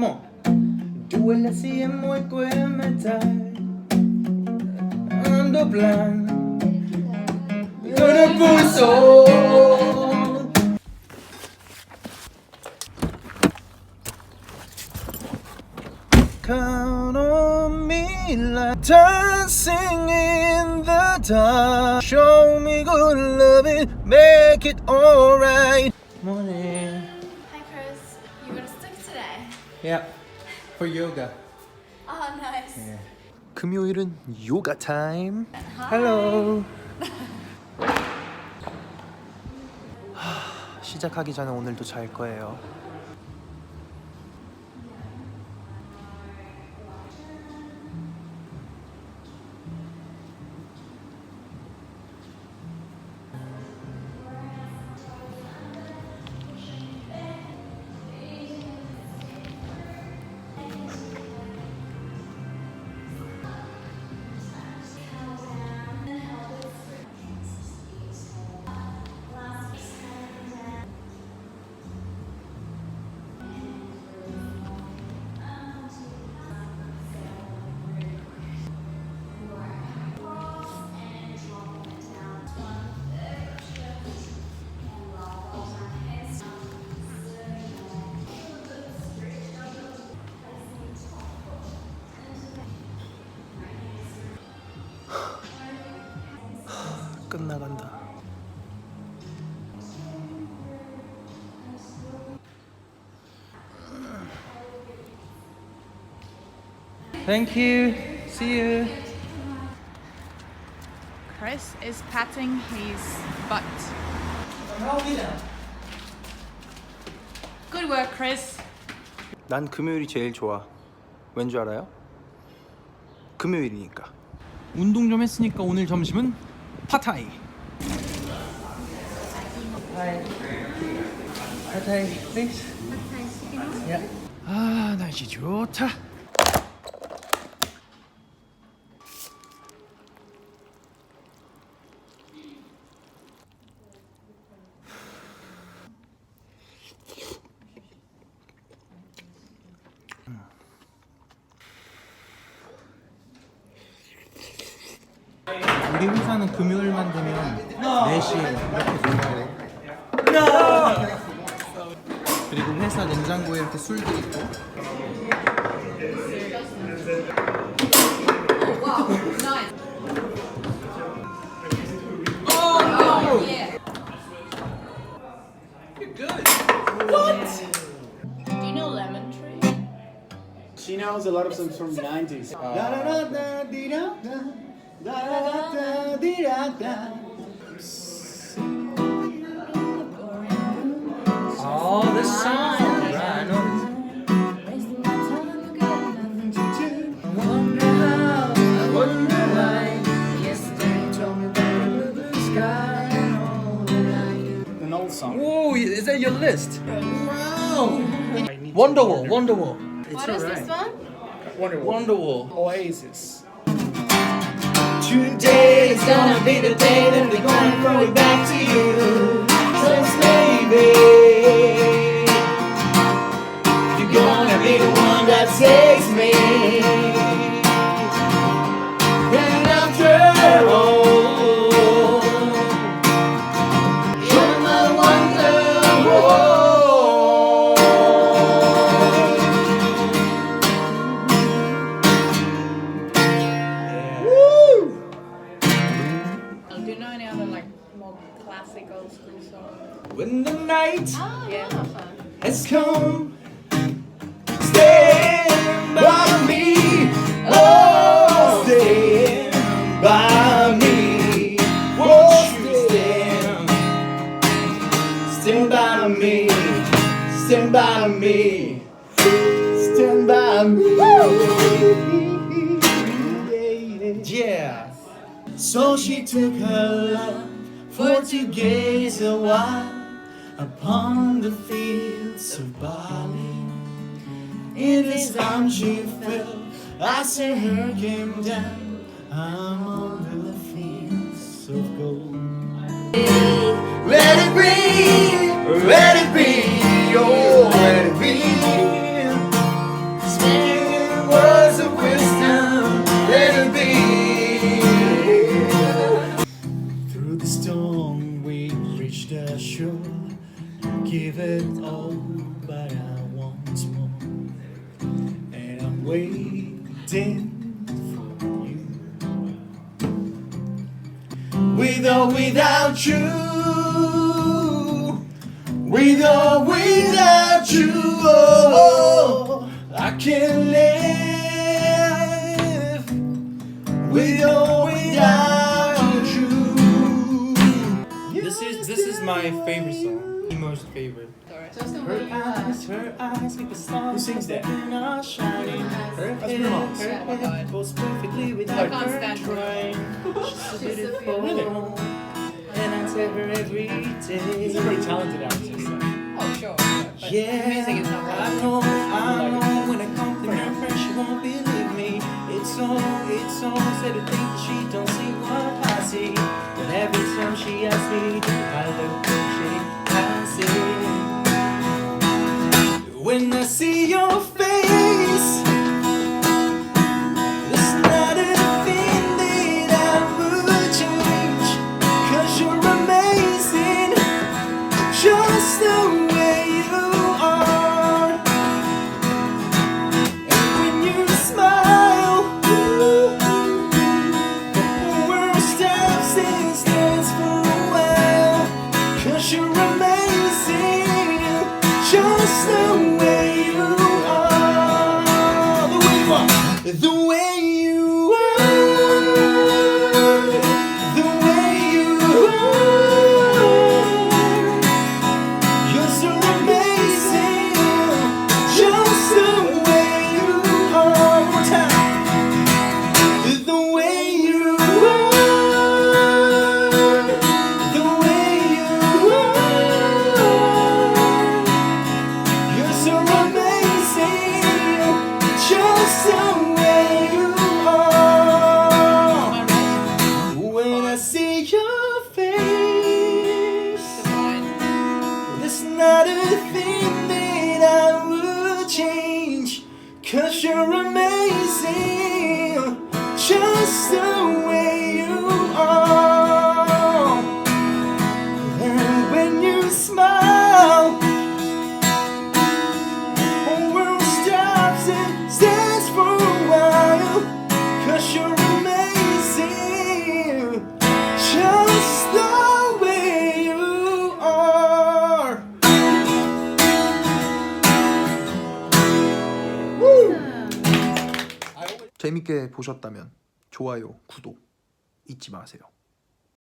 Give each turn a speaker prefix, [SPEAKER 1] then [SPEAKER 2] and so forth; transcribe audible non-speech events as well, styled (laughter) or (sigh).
[SPEAKER 1] Come on. Duele así en muy metal. Ando plan. Con el pulso. Count on me like dancing in the dark. Show me good loving, make it alright. Morning. Yeah, for yoga.
[SPEAKER 2] Oh nice.
[SPEAKER 1] 금요일은 요가 타임. Hello. (laughs) 하, 시작하기 전에 오늘도 잘 거예요. 끝나간다. Thank you. See you.
[SPEAKER 3] Chris is patting his butt. Good work, Chris.
[SPEAKER 1] 난 금요일이 제일 좋아. 왠 줄 알아요? 금요일이니까. 운동 좀 했으니까 오늘 점심은 파타이. 파타이. 파타이, 파타이 시키노? 예. 아, 날씨 좋다. 우리 회사는 금요일만 되면 4시에 이렇게 놀아요. 그리고 회사 냉장고에 이렇게 술도 있고.
[SPEAKER 2] Do you know Lemon Tree?
[SPEAKER 4] She knows a lot of songs from the 90s.
[SPEAKER 1] Oh, the song. I know. Wonder how, I wonder why. Yesterday told me about a blue sky and all that.
[SPEAKER 4] An old song.
[SPEAKER 1] Whoa, is that your list? Wow. Wonderwall, Wonderwall.
[SPEAKER 2] What is this one?
[SPEAKER 1] Wonderwall.
[SPEAKER 4] Oasis.
[SPEAKER 1] Today is gonna be the day that we're gonna throw it back to you. Cause maybe you're gonna be the one that saves me.
[SPEAKER 3] Classic old school songs?
[SPEAKER 1] When the night
[SPEAKER 2] Oh
[SPEAKER 3] Yeah.
[SPEAKER 2] yeah.
[SPEAKER 1] has come. Stand by me, oh, stand by me, won't you stand? Stand by me, stand by me, stand by me. Yeah. So she took her love for to gaze a while upon the fields of Bali. In his arms she fell, I saw her came down among the fields of gold. Let it be, let it be. With or without you, with or without you, oh, I can't live. With or without you.
[SPEAKER 5] This is this is my favorite song. The most favorite.
[SPEAKER 2] Just the
[SPEAKER 1] Her
[SPEAKER 2] way you
[SPEAKER 1] eyes,
[SPEAKER 2] are.
[SPEAKER 1] her eyes keep a star.
[SPEAKER 4] Who sings that?
[SPEAKER 1] Are shining. Her
[SPEAKER 4] That's
[SPEAKER 1] hair,
[SPEAKER 4] Bruno Mars.
[SPEAKER 1] her
[SPEAKER 3] Oh my
[SPEAKER 1] hair
[SPEAKER 3] God.
[SPEAKER 1] goes perfectly
[SPEAKER 3] I
[SPEAKER 1] without
[SPEAKER 3] can't
[SPEAKER 1] her
[SPEAKER 3] stand Bruno.
[SPEAKER 1] trying. She's so
[SPEAKER 2] She's so
[SPEAKER 1] beautiful.
[SPEAKER 2] beautiful.
[SPEAKER 1] And I tell her every day.
[SPEAKER 4] He's a very talented artist.
[SPEAKER 3] Oh, sure. But
[SPEAKER 1] Yeah,
[SPEAKER 3] music is not
[SPEAKER 1] I
[SPEAKER 3] relevant.
[SPEAKER 1] know, I know. When I compliment her, she won't believe me. It's so, it's to think that she don't stops and stands for a while. Cause you're amazing, your face. There's not a thing that I would change. Cause you're amazing,
[SPEAKER 6] 재밌게 보셨다면 좋아요, 구독 잊지 마세요.